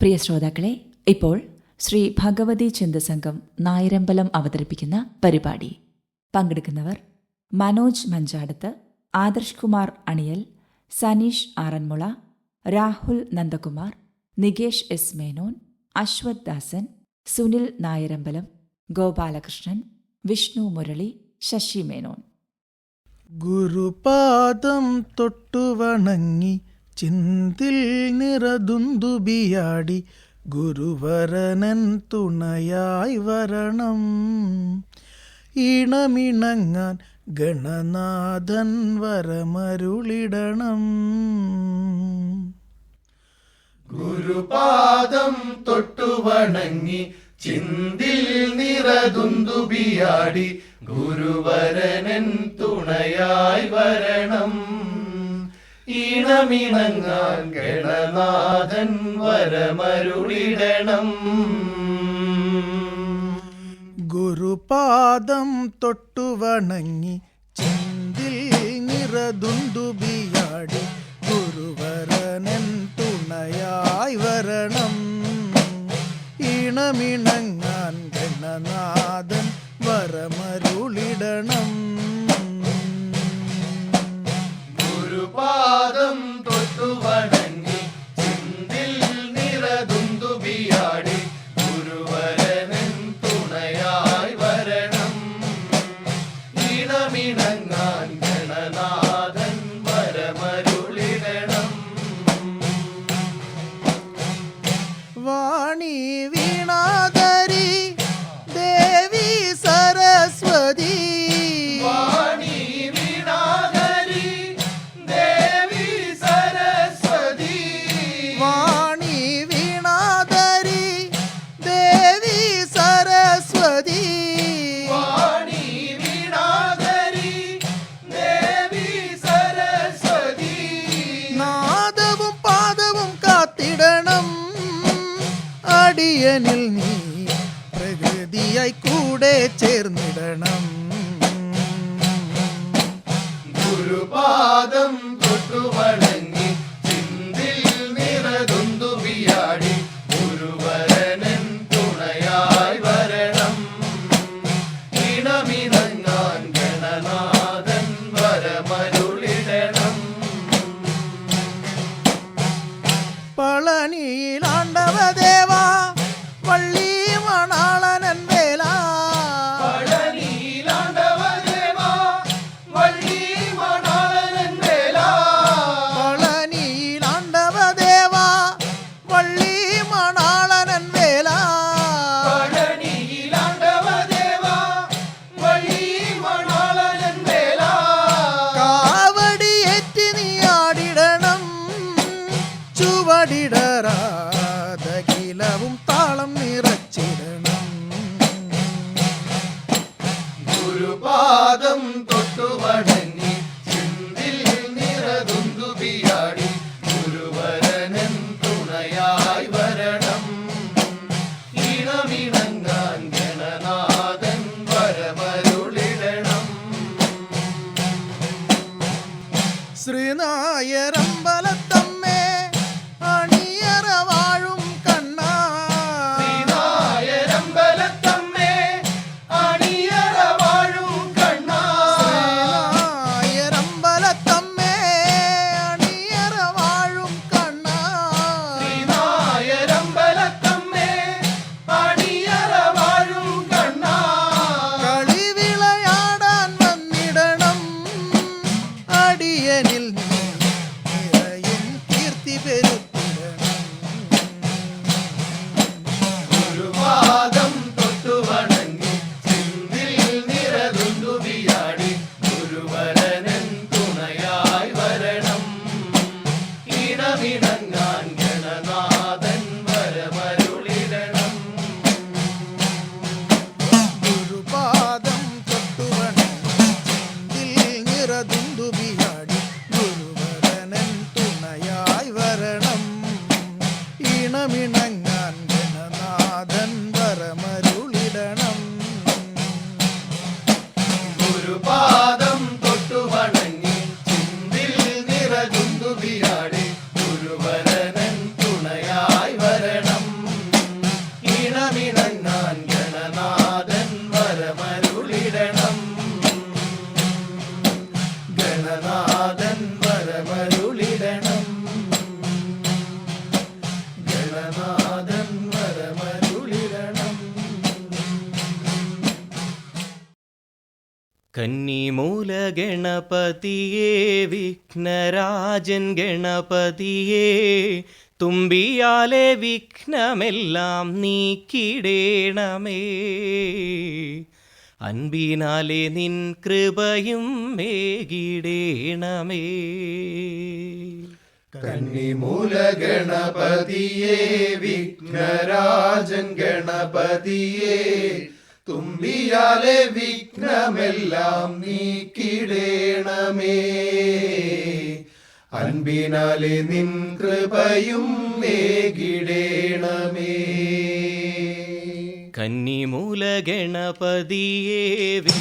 പ്രിയ ശ്രോതാക്കളെ ഇപ്പോൾ ശ്രീ ഭഗവതി ചിന്തസംഘം നായരമ്പലം അവതരിപ്പിക്കുന്ന പരിപാടി. പങ്കെടുക്കുന്നവർ മനോജ് മഞ്ചാടത്ത് ആദർശ് കുമാർ അണിയൽ സനീഷ് ആറന്മുള രാഹുൽ നന്ദകുമാർ നികേഷ് എസ് മേനോൻ അശ്വത് ദാസൻ സുനിൽ നായരമ്പലം ഗോപാലകൃഷ്ണൻ വിഷ്ണു മുരളി ശശി മേനോൻ. ഗുരുപാദം തൊട്ടു വണങ്ങി ചിന്തിൽ നിറതുന്തുബിയാടി ഗുരുവരനൻ തുണയായി വരണം. ഇണമിണങ്ങാൻ ഗണനാഥൻ വരമരുളിടണം. ഗുരുപാദം തൊട്ടുവണങ്ങി ചിന്തിൽ നിറതുന്തുബിയാടി ഗുരുവരനൻ തുണയായി വരണം. ഈണമിണങ്ങാൻ ഗണനാഥൻ വരമരുളിടണം. ഗുരുപാദം തൊട്ടുവണങ്ങി ചിന്തിൽ നിറതുന്തുബിയാടി ഗുരുവരനൻ തുണയായി വരണം. ഇണമിണങ്ങാൻ ഗണനാഥൻ വരമരുളിടണം. ഗുരുപാദം തൊട്ടു அணியில் ஆண்டவ தேவ ശ്രീനായരമ്പലത്തമ്മേ ഗണപതിയേ വിഘ്നരാജൻ ഗണപതിയേ തുമ്പിയാലെ വിഘ്നമെല്ലാം നീക്കിടേണമേ. അൻപിനാലെ നിൻ കൃപയും മേകിടേണമേ കണ്ണിമൂല ഗണപതിയേ വിഘ്നരാജൻ ഗണപതിയേ തുമ്പിയാലെ വിഘ്നമെല്ലാം നീക്കിടേണമേ. അൻപിനാലെ നിൻ കൃപയും മേകിടേണമേ കന്നിമൂല ഗണപതിയേവി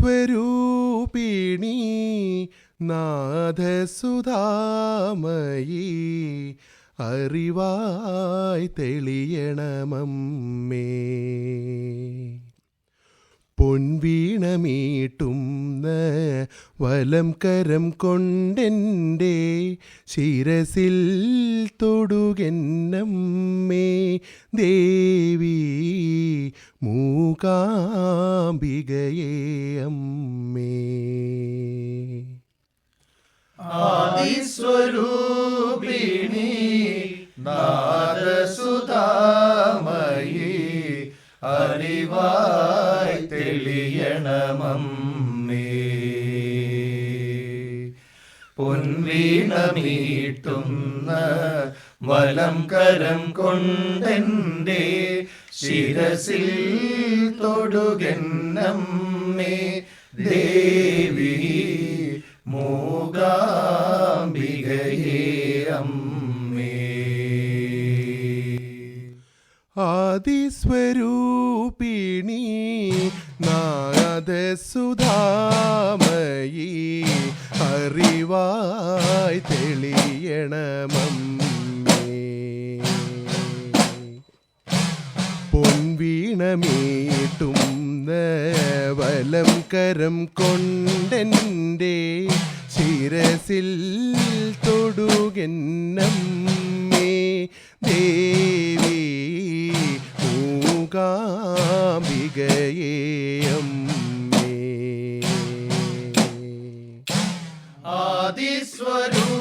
സ്വരൂപിണി നാഥസുധാമയി അറിവായി തെളിയണമമ്മേ. പൊൻവീണമീട്ടും ചേർന്ന് വലം കരം കൊണ്ടെന്റെ ശിരസിൽ തൊടുകെന്നമ്മേ ദേവി മൂകാംബികയേ അമ്മേ. നാദസുതാമയി അറിവായി തെളിയണമം. പൊൻവീണമീട്ടുന്ന വലം കരം കൊണ്ടെന്റെ ശിരസിൽ തൊടുകന്നമ്മേ ദേവി മൂകാംബികയേ അമ്മേ. ആദിസ്വരൂപിണി നാദസുധാമയി അറിവായി തെളിയണമമ്മേ. പൊൻവീണമേട്ടും വലം കരം കൊണ്ടെന്റെ ശിരസിൽ തൊടുകന്നമ്മേ. ദേവി മൂകാംബികയേ ആദിസ്വരൂപിണി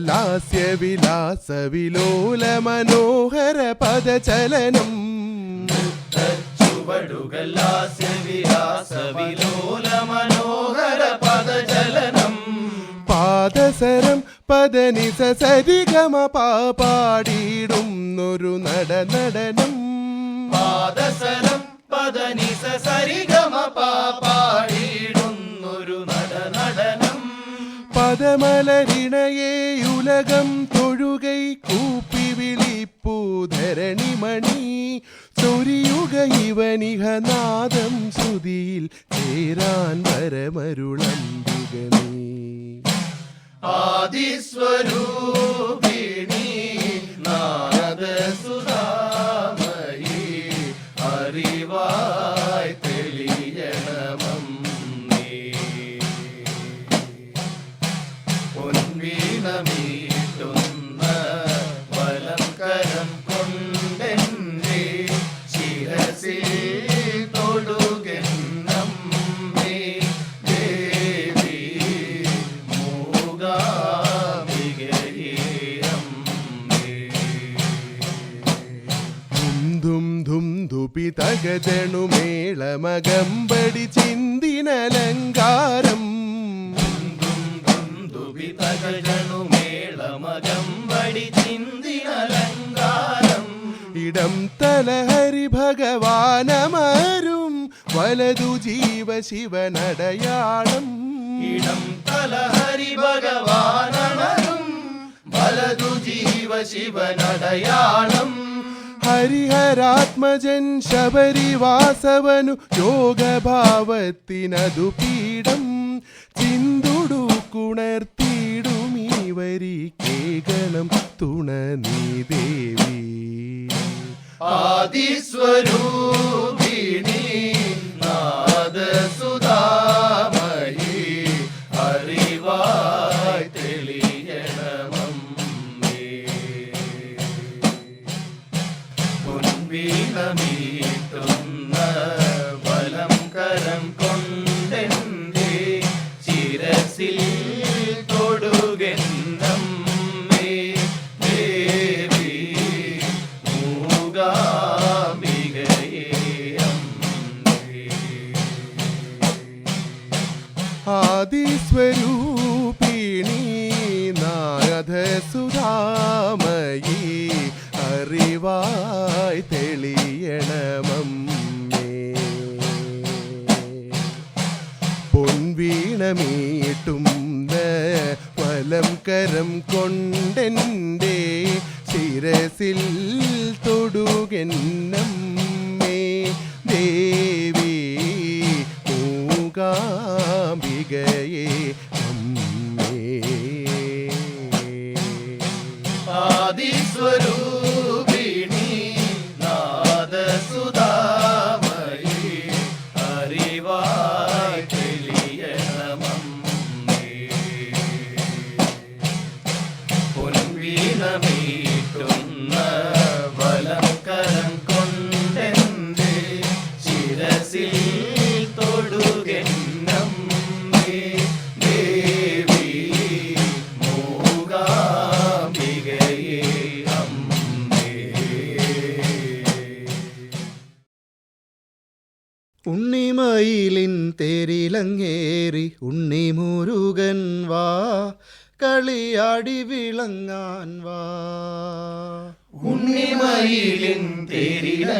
ലാസ്യവിലാസവിലോല മനോഹര പദചലനം ചുവടുകലാസ്യവിലാസവിലോല മനോഹര പദചലനം പാദസരം പദനിസ സരിഗമ പാടിയിടുന്നൊരു നട നടനം പാദസരം പദനിസ സരിഗമ പാടിയിടും പദമലരിണയെ ഉലകം തൊഴുകൈ കൂപ്പി വിളിപ്പൂ ധരണിമണി. ചൊരിയുക ഇവനിഹ നാദം ശ്രുതിയിൽ ചേരാൻ വരമരുളമ്പുക ആദിസ്വരൂപിണി നാദസുധാമയി ധുപി തകജണു മേളമകമ്പടി ചിന്തിനലങ്കാരം. മേളമകമ്പടി ചിന്തിനലങ്കാരം. ഇടം തലഹരി ഭഗവാനമരും വലതു ജീവ ശിവനടയാളം ഇടം തലഹരി ഭഗവാനണരും വലതു ജീവ ശിവനടയാളം ഹരിഹരാത്മജൻ ശബരിവാസവനു യോഗഭാവത്തിനതു പീഠം ചിന്തുടു കുണർത്തിയിടുമീ വരി കേകണം തുണ നീ ദേവി ആദിസ്വരൂപിണി നാദസുധാമഹി അറിവായി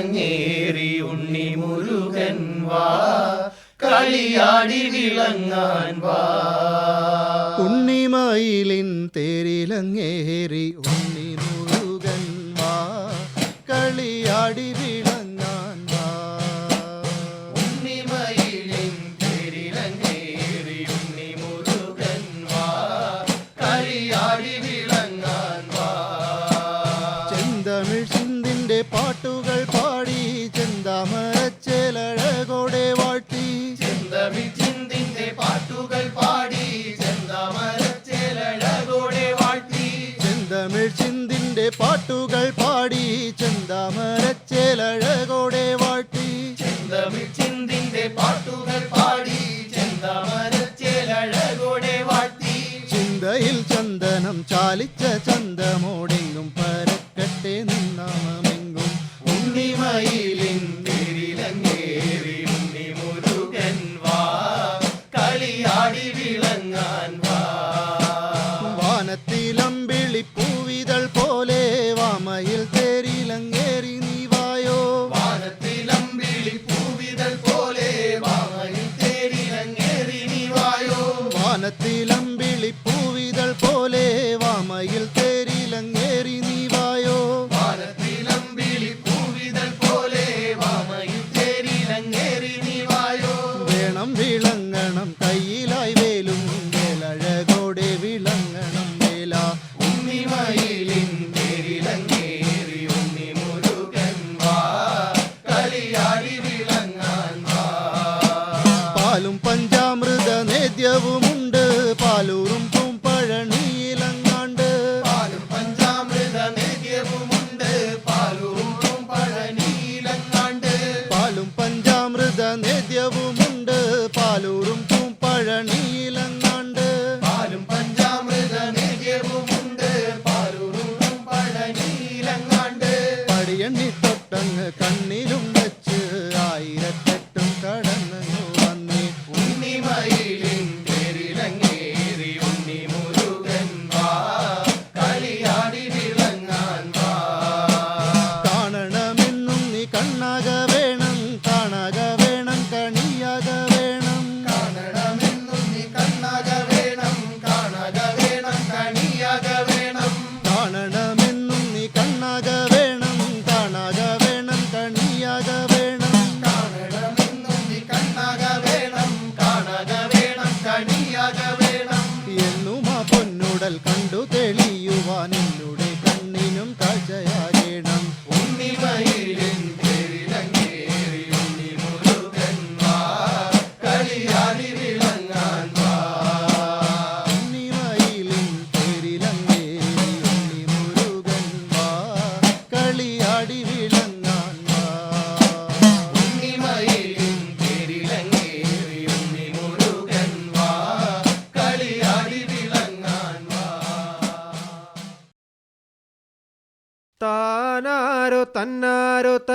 അരങ്ങേറി ഉണ്ണി മുരുകൻ വാ കളിയാടി വിളങ്ങാൻ വാ. ഉണ്ണിമയിലിൻ തേരിലങ്ങേറി ഉണ്ണി ചെന്താമരച്ചേലഴകോടെ വാട്ടി. ചെന്തമിഴ് ചിന്തിന്റെ പാട്ടുകൾ പാടി. ചെന്താമരച്ചേലഴകോടെ വാട്ടി. ചിന്തയിൽ ചന്ദനം ചാലിച്ച ചന്തമോടെങ്ങും പരക്കട്ടെ നിന്നാമെങ്കും ഉണ്ണിമയിലിൻ തിരിലങ്ങേ Devo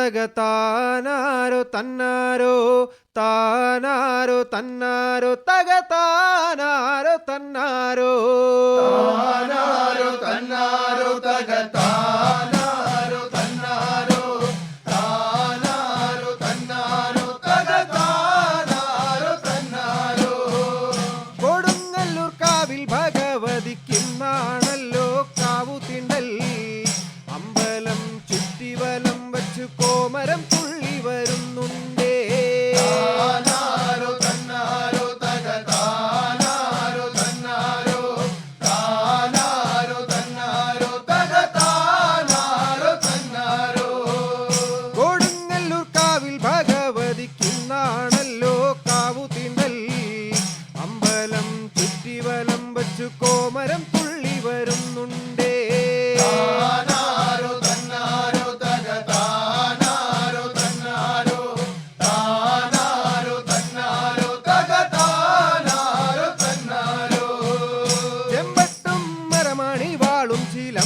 गता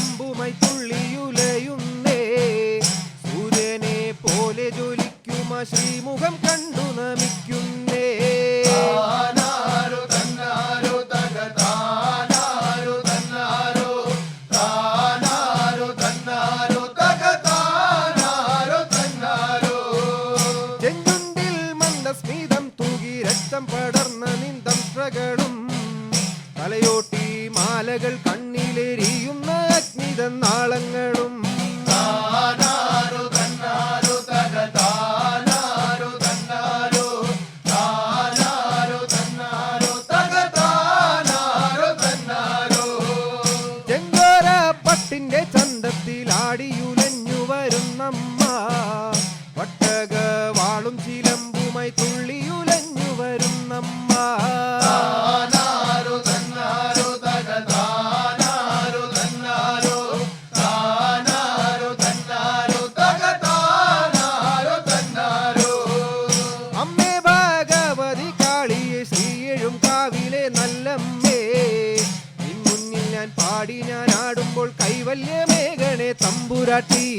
അമ്പുമായി തുള്ളിയുലയുന്നേ സൂര്യനെ പോലെ ജ്വലിക്കുമ ശ്രീമുഖം Durati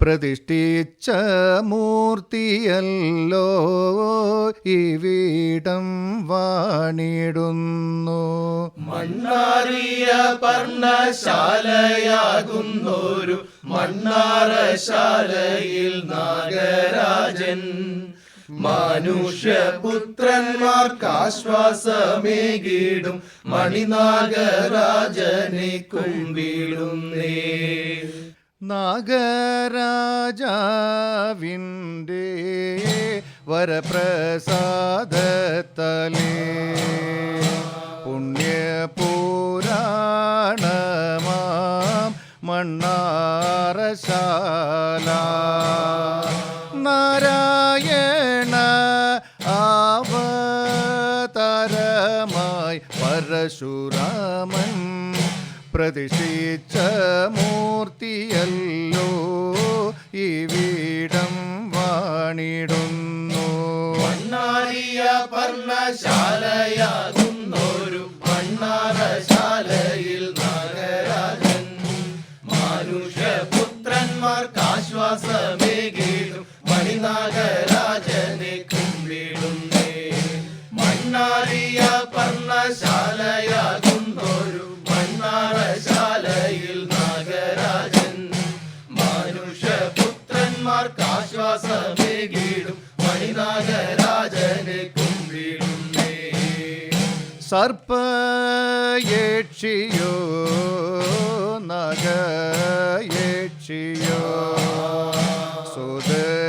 പ്രതിഷ്ഠിച്ച മൂർത്തിയല്ലോ ഈ വീടം വാണിടുന്നു. മണ്ണാറിയ പർണശാലയാകുന്നൊരു മണ്ണാറശാലയിൽ നാഗരാജൻ. മനുഷ്യപുത്രന്മാർക്കാശ്വാസമേകിടും മണിനാഗരാജനെ കുമ്പിടുന്നേ. നാഗരാജാവിന്റെ വരപ്രസാദത്തലേ. പുണ്യപുരാണമാം മണ്ണാറശാല. നാരായണ ആവതരമായി പരശുരാമൻ പ്രതിഷ്ഠിച്ച മൂർത്തിയല്ലോ വീടം വാണിടുന്നു. വണ്ണാരിയ പർണശാലയാകുന്നൊരു മണ്ണാറശാലയിൽ നാഗരാജൻ. മനുഷ്യപുത്രന്മാർക്ക് ആശ്വാസമേകിടും മണിനാഗരാജനെ കുമ്പിടുന്നേ. മണ്ണാറിയ പർണശാലയാകുന്നൊരു മണ്ണാറശാലയിൽ നാഗരാജൻ. മനുഷ്യപുത്രന്മാർക്ക് ആശ്വാസമേകിടും മണിനാഗരാജനെ കുമ്പിടുന്നേ. സർപ്പയേക്ഷിയോ നഗയേക്ഷിയോ സുതരിയായിടോ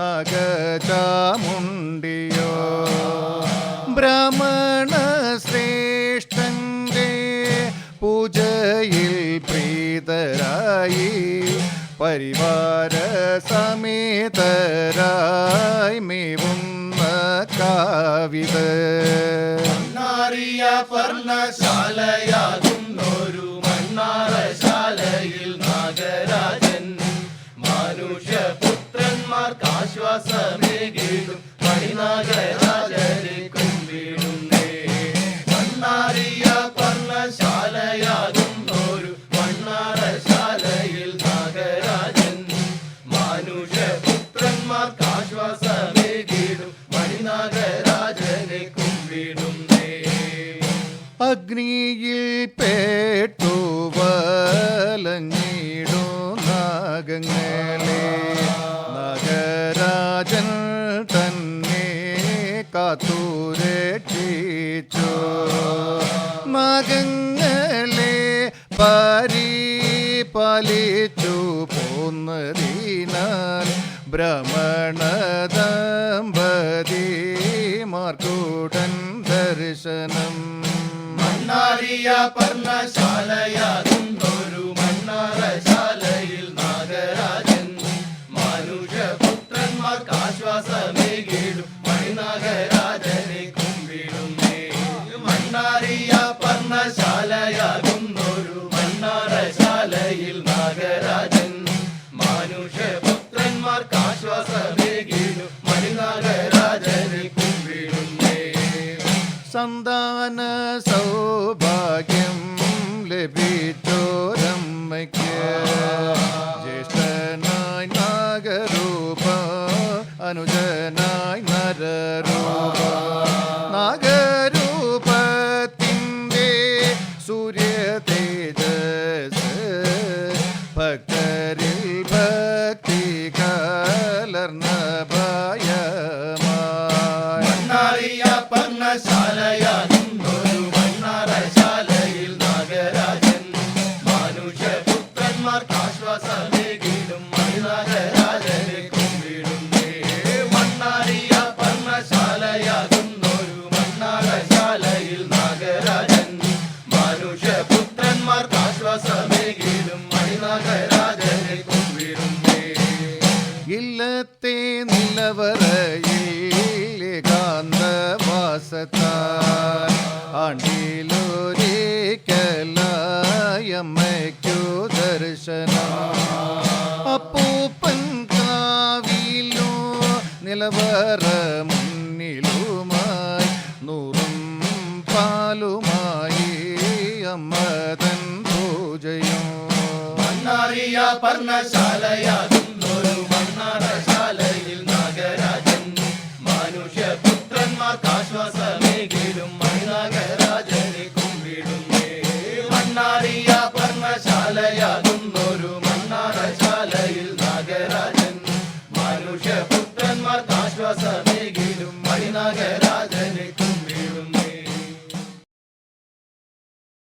നഗചാമുണ്ടിയോ പരിവാര സമേതരായി മേവുന്ന കാവിത്. മണ്ണാറിയ പർണശാലയാകുന്നൊരു മണ്ണാറശാലയിൽ നാഗരാജൻ മനുഷ്യപുത്രന്മാർക്ക് ആശ്വാസമേകിടും മണിനാഗരാജനെ അഗ്നിയിൽ പേട്ടു വലങ്ങിടോ നാഗങ്ങളെ. നഗരാജൻ തന്നെ കാത്തുരക്ഷിച്ചു. നാഗങ്ങളെ പരിപാലിച്ചു. പോന്നതിനാൽ ബ്രഹ്മണദമ്പതി മാർക്കൂടൻ ദർശനം വലിയ പർണശാലയാകുന്നൊരു മണ്ണറശാലയിൽ നാഗരാജൻ. മനുഷ്യപുത്രന്മാർക്ക് ആശ്വാസമേകിടും മണിനാഗരാജനെ കുമ്പിടുന്നേ മണ്ണാറിയ പർണശാലയാകും സന്താന സൗഭാഗ്യം ലഭിച്ചോരമ്മയ്ക്ക്. ഇല്ലത്തെ നിലവറയിൽ കാന്തവാസത്താൽ ആണ്ടിലൊരേക്കലായമ്മയ്ക്കു ദർശനം. അപ്പൂപ്പൻ കാവിലോ നിലവറ